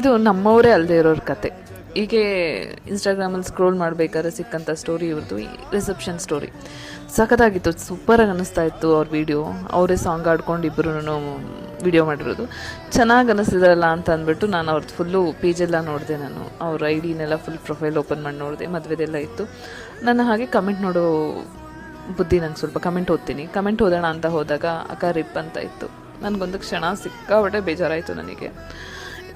ಇದು ನಮ್ಮವರೇ ಅಲ್ಲದೆ ಇರೋರ ಕತೆ. ಹೀಗೆ ಇನ್ಸ್ಟಾಗ್ರಾಮಲ್ಲಿ ಸ್ಕ್ರೋಲ್ ಮಾಡಬೇಕಾದ್ರೆ ಸಿಕ್ಕಂಥ ಸ್ಟೋರಿ ಇವ್ರದ್ದು ರಿಸೆಪ್ಷನ್ ಸ್ಟೋರಿ ಸಖತ್ತಾಗಿತ್ತು ಸೂಪರಾಗಿ ಅನ್ನಿಸ್ತಾ ಇತ್ತು ಅವ್ರ ವಿಡಿಯೋ ಅವರೇ ಸಾಂಗ್ ಆಡ್ಕೊಂಡು ಇಬ್ಬರು ವಿಡಿಯೋ ಮಾಡಿರೋದು. ಚೆನ್ನಾಗಿ ಅನ್ನಿಸ್ತಿದಾರಲ್ಲ ಅಂತ ಅಂದ್ಬಿಟ್ಟು ನಾನು ಅವ್ರದ್ದು ಫುಲ್ಲು ಪೇಜೆಲ್ಲ ನೋಡಿದೆ ನಾನು. ಅವ್ರ ಐ ಡಿನೆಲ್ಲ ಫುಲ್ ಪ್ರೊಫೈಲ್ ಓಪನ್ ಮಾಡಿ ನೋಡಿದೆ, ಮದುವೆದೆಲ್ಲ ಇತ್ತು. ನಾನು ಹಾಗೆ ಕಮೆಂಟ್ ನೋಡೋ ಬುದ್ಧಿ ನಂಗೆ ಸ್ವಲ್ಪ ಕಮೆಂಟ್ ಓದ್ತೀನಿ. ಕಮೆಂಟ್ ಓದೋಣ ಅಂತ ಹೋದಾಗ, ಅಕ್ಕ ರಿಪ್ ಅಂತ ಇತ್ತು. ನನಗೊಂದು ಕ್ಷಣ ಸಿಕ್ಕಾಬಟ್ಟೆ ಬೇಜಾರಾಯಿತು ನನಗೆ.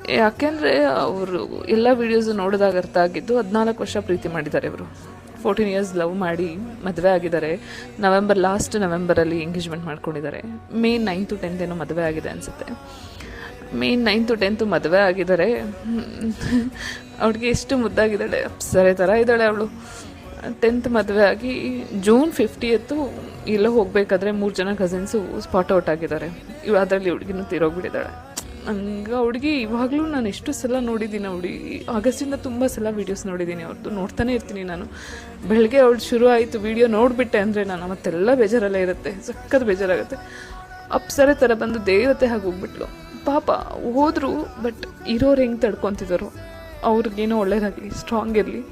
ಯಾಕೆಂದರೆ ಅವರು ಎಲ್ಲ ವೀಡಿಯೋಸು ನೋಡಿದಾಗ ಅರ್ಥ ಆಗಿದ್ದು ಹದಿನಾಲ್ಕು ವರ್ಷ ಪ್ರೀತಿ ಮಾಡಿದ್ದಾರೆ ಇವರು. ಫೋರ್ಟೀನ್ ಇಯರ್ಸ್ ಲವ್ ಮಾಡಿ ಮದುವೆ ಆಗಿದ್ದಾರೆ. ನವೆಂಬರ್ ಲಾಸ್ಟ್ ನವೆಂಬರಲ್ಲಿ ಎಂಗೇಜ್ಮೆಂಟ್ ಮಾಡ್ಕೊಂಡಿದ್ದಾರೆ. ಮೇ ನೈನ್ತು ಟೆಂತ್ ಏನೋ ಮದುವೆ ಆಗಿದೆ ಅನಿಸುತ್ತೆ. ಮೇ ನೈನ್ತು ಟೆಂತು ಮದುವೆ ಆಗಿದ್ದಾರೆ. ಅವ್ಳಿಗೆ ಎಷ್ಟು ಮುದ್ದಾಗಿದ್ದಾಳೆ? ಸರಿ ಥರ ಇದ್ದಾಳೆ ಅವಳು. ಟೆಂತ್ ಮದುವೆ ಆಗಿ ಜೂನ್ ಫಿಫ್ಟಿಯತ್ತು ಎಲ್ಲೋ ಹೋಗಬೇಕಾದ್ರೆ ಮೂರು ಜನ ಕಸಿನ್ಸು ಸ್ಪಾಟ್ ಔಟ್ ಆಗಿದ್ದಾರೆ. ಇವ್ ಅದರಲ್ಲಿ ಹುಡುಗಿನೂ ತೀರೋಗ್ಬಿಟ್ಟಿದ್ದಾಳೆ. ಹಂಗೆ ಹುಡುಗಿ, ಇವಾಗಲೂ ನಾನು ಎಷ್ಟು ಸಲ ನೋಡಿದ್ದೀನಿ ಹುಡುಗಿ. ಆಗಸ್ಟಿಂದ ತುಂಬ ಸಲ ವೀಡಿಯೋಸ್ ನೋಡಿದ್ದೀನಿ ಅವ್ರದ್ದು ನೋಡ್ತಾನೆ ಇರ್ತೀನಿ ನಾನು. ಬೆಳಗ್ಗೆ ಅವಳು ಶುರು ಆಯಿತು ವೀಡಿಯೋ ನೋಡಿಬಿಟ್ಟೆ ಅಂದರೆ ನಾನು ಮತ್ತೆಲ್ಲ ಬೇಜಾರಲ್ಲೇ ಇರುತ್ತೆ, ಸಖತ್ ಬೇಜಾರಾಗುತ್ತೆ. ಅಪ್ಸರೆ ಥರ ಬಂದು ದೇವತೆ ಹಾಗೆ ಹೋಗ್ಬಿಟ್ಲು. ಪಾಪ, ಹೋದರು ಬಟ್ ಇರೋರು ಹೆಂಗೆ ತಡ್ಕೊತಿದ್ದಾರೋ ಅವ್ರಿಗೇನೋ ಒಳ್ಳೇದಾಗಲಿ ಸ್ಟ್ರಾಂಗ್ ಇರಲಿ.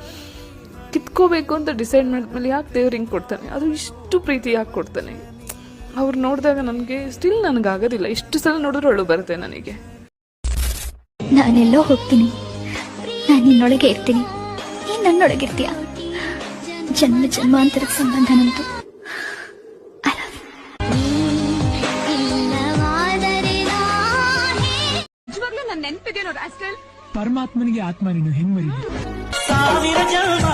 ಕಿತ್ಕೋಬೇಕು ಅಂತ ಡಿಸೈಡ್ ಮಾಡಿದ್ಮೇಲೆ ಯಾಕೆ ದೇವ್ರು ಹಿಂಗೆ ಕೊಡ್ತಾನೆ? ಅದು ಇಷ್ಟು ಪ್ರೀತಿ ಯಾಕೆ ಕೊಡ್ತಾನೆ? ಅವ್ರು ನೋಡಿದಾಗ ನನಗೆ ಸ್ಟಿಲ್ ನನಗಾಗೋದಿಲ್ಲ. ಇಷ್ಟು ಸಲ ನೋಡಿದ್ರು ಅಳು ಬರುತ್ತೆ ನನಗೆ. ನಾನೆಲ್ಲೋ ಹೋಗ್ತೀನಿ. ನಾನು ನಿನ್ನೊಳಗೆ ಇರ್ತೀನಿ. ನನ್ನೊಳಗೆ ನನ್ನೊಳಗಿರ್ತೀಯ ಜನ್ಮ ಜನ್ಮಾಂತರದ ಸಂಬಂಧ ನಂತು ನೆನ್ಪಿದೆ ನೋಡ್ರಿ ಅಷ್ಟೇ ಪರಮಾತ್ಮನಿಗೆ ಆತ್ಮ ನೀನು ಹೆಂಗ್ ಮರಿ ಸಾವಿರ ಜನ್ಮ